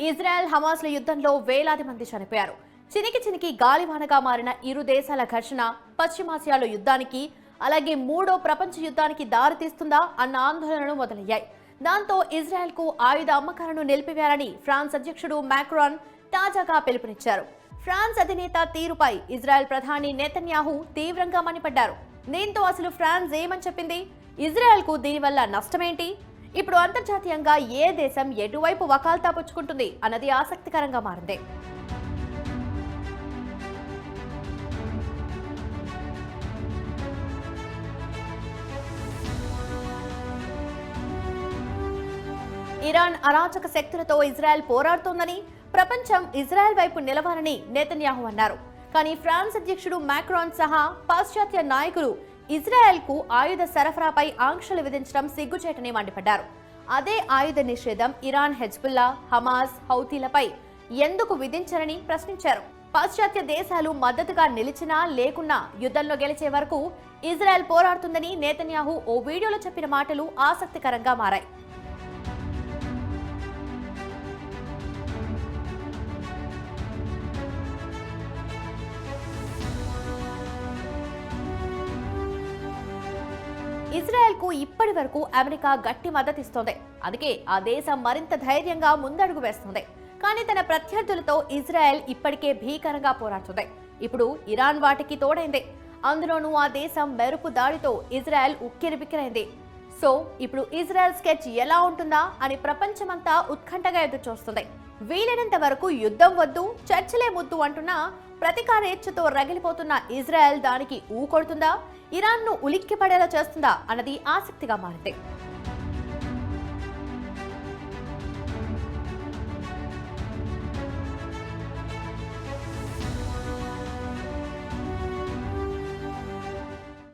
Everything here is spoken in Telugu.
ఇజ్రాయెల్ హమాస్ల యుద్ధంలో వేలాది మంది చనిపోయారు. చినికి చినికి గాలివానగా మారిన ఇరు దేశాల ఘర్షణ పశ్చిమాసియాలో యుద్ధానికి అలాగే మూడో ప్రపంచ యుద్ధానికి దారితీస్తుందా అన్న ఆందోళనలు మొదలయ్యాయి. దాంతో ఇజ్రాయెల్కు ఆయుధ అమ్మకాలను నిలిపివేయాలని ఫ్రాన్స్ అధ్యక్షుడు మ్యాక్రాన్ తాజాగా పిలుపునిచ్చారు. ఫ్రాన్స్ అధినేత తీరుపై ఇజ్రాయెల్ ప్రధాని నేతన్యాహు తీవ్రంగా మండిపడ్డారు. దీంతో అసలు ఫ్రాన్స్ ఏమని చెప్పింది? ఇజ్రాయెల్కు దీనివల్ల నష్టమేంటి? ఇప్పుడు అంతర్జాతీయంగా ఏ దేశం ఎటువైపు వకాల్తా పుచ్చుకుంటుంది అన్నది ఆసక్తికరంగా మారింది. ఇరాన్ అరాచక శక్తులతో ఇజ్రాయెల్ పోరాడుతోందని ప్రపంచం ఇజ్రాయెల్ వైపు నిలవాలని నేతన్యాహు అన్నారు. కానీ ఫ్రాన్స్ అధ్యక్షుడు మ్యాక్రాన్ సహా పాశ్చాత్య నాయకులు ఇజ్రాయెల్కు ఆయుధ సరఫరాపై ఆంక్షలు విధించడం సిగ్గుచేటని మండిపడ్డారు. అదే ఆయుధ నిషేధం ఇరాన్ హెజ్బుల్లా హమాస్ హౌతీలపై ఎందుకు విధించరని ప్రశ్నించారు. పాశ్చాత్య దేశాలు మద్దతుగా నిలిచినా లేకున్నా యుద్ధంలో గెలిచే వరకు ఇజ్రాయెల్ పోరాడుతుందని నేతన్యాహు ఓ వీడియోలో చెప్పిన మాటలు ఆసక్తికరంగా మారాయి. ఇజ్రాయెల్కు ఇప్పటి వరకు అమెరికా గట్టి మద్దతిస్తోంది. అందుకే ఆ దేశం మరింత ధైర్యంగా ముందడుగు వేస్తుంది. కానీ తన ప్రత్యర్థులతో ఇజ్రాయెల్ ఇప్పటికే భీకరంగా పోరాడుతుంది. ఇప్పుడు ఇరాన్ వాటికి తోడైంది. అందులోనూ ఆ దేశం మెరుపు దాడితో ఇజ్రాయెల్ ఉక్కిరిబిక్కిరైంది. సో ఇప్పుడు ఇజ్రాయెల్ స్కెచ్ ఎలా ఉంటుందా అని ప్రపంచమంతా ఉత్కంఠగా ఎదురుచూస్తుంది. వీలైనంత వరకు యుద్ధం వద్దు చర్చలే ముద్దు అంటున్నా ప్రతీకారేచ్ఛతో రగిలిపోతున్న ఇజ్రాయెల్ దానికి ఊకొడుతుందా? ఇరాన్ను ఉలిక్కిపడేలా చేస్తుందా? అన్నది ఆసక్తిగా మారింది.